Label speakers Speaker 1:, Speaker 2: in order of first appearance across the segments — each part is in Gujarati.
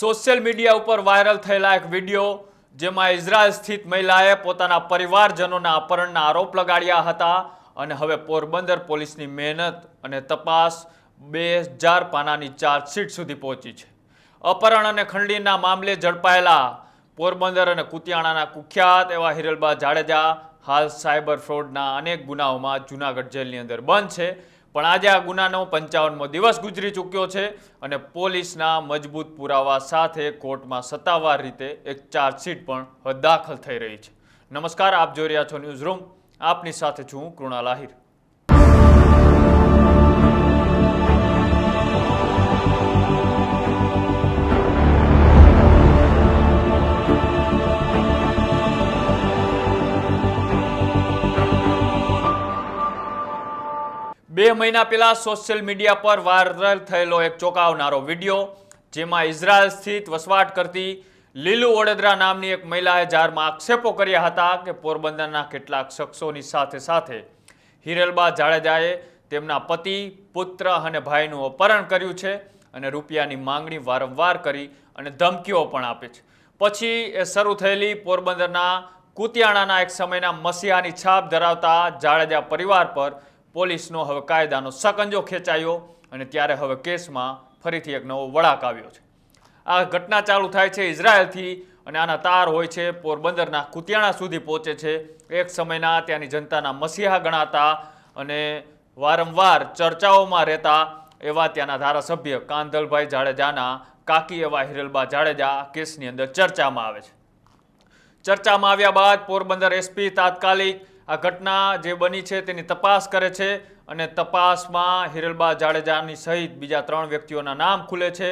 Speaker 1: સોશિયલ મીડિયા ઉપર વાયરલ થયેલા એક વીડિયો જેમાં ઇઝરાયલ સ્થિત મહિલાએ પોતાના પરિવારજનોના અપહરણના આરોપ લગાડ્યા હતા અને હવે પોરબંદર પોલીસની મહેનત અને તપાસ બે હજાર પાનાની ચાર્જશીટ સુધી પહોંચી છે. અપહરણ અને ખંડણીના મામલે ઝડપાયેલા પોરબંદર અને કુતિયાણાના કુખ્યાત એવા હિરલબા જાડેજા હાલ સાયબર ફ્રોડના અનેક ગુનાઓમાં જૂનાગઢ જેલની અંદર બંધ છે. પણ આજે આ ગુનાનો પંચાવનમો દિવસ ગુજરી ચૂક્યો છે અને પોલીસના મજબૂત પુરાવા સાથે કોર્ટમાં સત્તાવાર રીતે એક ચાર્જશીટ પણ દાખલ થઈ રહી છે. નમસ્કાર, આપ જોઈ રહ્યા છો ન્યૂઝ રૂમ. આપની સાથે છું કૃણાલ આહિર. બે મહિના પહેલાં સોશિયલ મીડિયા પર વાયરલ થયેલો એક ચોંકાવનારો વીડિયો, જેમાં ઇઝરાયલ સ્થિત વસવાટ કરતી લીલુ વડોદરા નામની એક મહિલાએ જારમાં આક્ષેપો કર્યા હતા કે પોરબંદરના કેટલાક શખ્સોની સાથે સાથે હિરલબા જાડેજાએ તેમના પતિ, પુત્ર અને ભાઈનું અપહરણ કર્યું છે અને રૂપિયાની માંગણી વારંવાર કરી અને ધમકીઓ પણ આપે છે. પછી એ શરૂ થયેલી પોરબંદરના કુતિયાણાના એક સમયના મસીહાની છાપ ધરાવતા જાડેજા પરિવાર પર પોલીસનો હવે કાયદાનો સકંજો ખેંચાયો અને ત્યારે હવે કેસમાં ફરીથી એક નવો વળાક આવ્યો છે. આ ઘટના ચાલુ થાય છે ઇઝરાયલથી અને આના તાર હોય છે પોરબંદરના કુતિયાણા સુધી પહોંચે છે. એક સમયના ત્યાંની જનતાના મસીહા ગણાતા અને વારંવાર ચર્ચાઓમાં રહેતા એવા ત્યાંના ધારાસભ્ય કાંધલભાઈ જાડેજાના કાકી એવા હિરલબા જાડેજા કેસની અંદર ચર્ચામાં આવે છે. ચર્ચામાં આવ્યા બાદ પોરબંદર એસપી તાત્કાલિક આ ઘટના જે બની છે તેની તપાસ કરે છે અને તપાસમાં હિરલબા જાડેજાની સહિત બીજા ત્રણ વ્યક્તિઓના નામ ખુલે છે.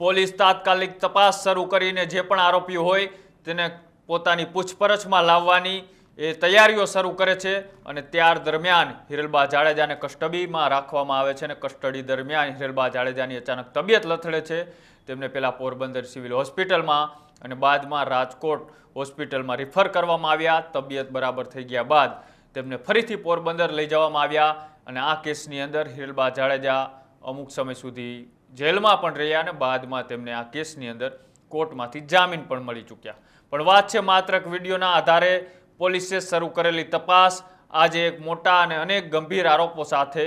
Speaker 1: પોલીસ તાત્કાલિક તપાસ શરૂ કરીને જે પણ આરોપીઓ હોય તેને પોતાની પૂછપરછમાં લાવવાની એ તૈયારીઓ શરૂ કરે છે અને ત્યાર દરમિયાન હિરલબા જાડેજાને કસ્ટડીમાં રાખવામાં આવે છે અને કસ્ટડી દરમિયાન હિરલબા જાડેજાની અચાનક તબિયત લથડે છે. તેમને પહેલા પોરબંદર સિવિલ હોસ્પિટલમાં અને બાદમાં રાજકોટ હોસ્પિટલમાં રિફર કરવામાં આવ્યા. તબિયત બરાબર થઈ ગયા બાદ તેમને ફરીથી પોરબંદર લઈ જવામાં આવ્યા અને આ કેસની અંદર હિરલબા જાડેજા અમુક સમય સુધી જેલમાં પણ રહ્યા અને બાદમાં તેમને આ કેસની અંદર કોર્ટમાંથી જામીન પણ મળી ચૂક્યા. પણ વાત છે માત્ર વિડીયોના આધારે પોલીસે શરૂ કરેલી તપાસ આજે એક મોટા અને અનેક ગંભીર આરોપો સાથે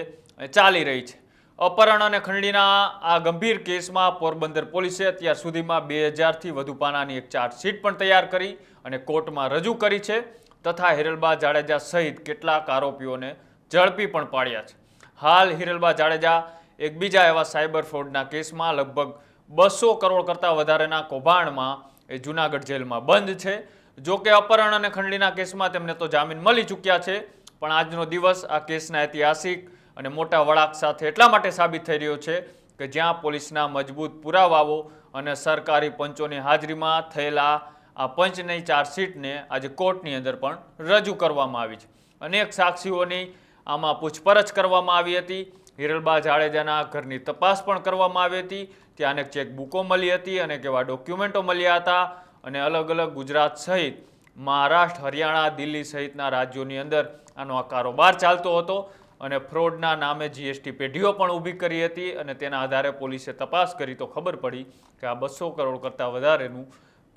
Speaker 1: ચાલી રહી છે. અપહરણ અને ખંડણીના આ ગંભીર કેસમાં પોરબંદર પોલીસે અત્યાર સુધીમાં બે હજારથી વધુ પાનાની એક ચાર્જશીટ પણ તૈયાર કરી અને કોર્ટમાં રજૂ કરી છે તથા હિરલબા જાડેજા સહિત કેટલાક આરોપીઓને ઝડપી પણ પાડ્યા છે. હાલ હિરલબા જાડેજા એક બીજા એવા સાયબર ફ્રોડના કેસમાં લગભગ બસો કરોડ કરતાં વધારેના કૌભાંડમાં એ જૂનાગઢ જેલમાં બંધ છે. જો કે અપહરણ અને ખંડણીના કેસમાં તેમને તો જામીન મળી ચૂક્યા છે, પણ આજનો દિવસ આ કેસના ઐતિહાસિક અને મોટા વળાક સાથે એટલા માટે સાબિત થઈ રહ્યો છે કે જ્યાં પોલીસના મજબૂત પુરાવાઓ અને સરકારી પંચોની હાજરીમાં થયેલા આ પંચની ચાર્જશીટને આજે કોર્ટની અંદર પણ રજૂ કરવામાં આવી છે. અનેક સાક્ષીઓની આમાં પૂછપરછ કરવામાં આવી હતી. હિરલબા જાડેજાના ઘરની તપાસ પણ કરવામાં આવી હતી. ત્યાં અનેક ચેકબુકો મળી હતી અનેક એવા ડોક્યુમેન્ટો મળ્યા હતા. અને અલગ અલગ ગુજરાત સહિત મહારાષ્ટ્ર, હરિયાણા, દિલ્હી સહિતના રાજ્યોની અંદર આનો આ કારોબાર ચાલતો હતો અને ફ્રોડના નામે જીએસટી પેઢીઓ પણ ઊભી કરી હતી અને તેના આધારે પોલીસે તપાસ કરી તો ખબર પડી કે આ બસો કરોડ કરતાં વધારેનું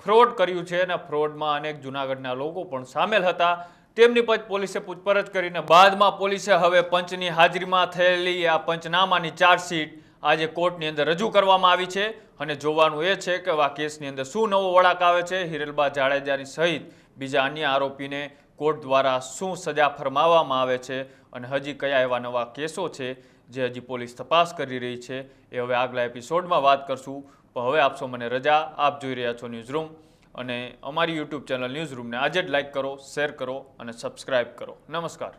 Speaker 1: ફ્રોડ કર્યું છે અને ફ્રોડમાં અનેક જૂનાગઢના લોકો પણ સામેલ હતા. તેમની પછી પોલીસે પૂછપરછ કરીને બાદમાં પોલીસે હવે પંચની હાજરીમાં થયેલી આ પંચનામાની ચાર્જશીટ આજે કોર્ટની અંદર રજૂ કરવામાં આવી છે અને જોવાનું એ છે કે આ કેસની અંદર શું નવો વળાક આવે છે? હિરલબા જાડેજાની સહિત બીજા અન્ય આરોપીને કોર્ટ દ્વારા શું સજા ફરમાવવામાં આવે છે અને હજી કયા એવા નવા કેસો છે જે હજી પોલીસ તપાસ કરી રહી છે એ હવે આગલા એપિસોડમાં વાત કરશું. પણ હવે આપશો મને રજા આપ જોઈ રહ્યા છો ન્યૂઝ રૂમ અને અમારી યુટ્યુબ ચેનલ ન્યૂઝ રૂમને આજે જ લાઈક કરો, શેર કરો અને સબસ્ક્રાઈબ કરો. નમસ્કાર.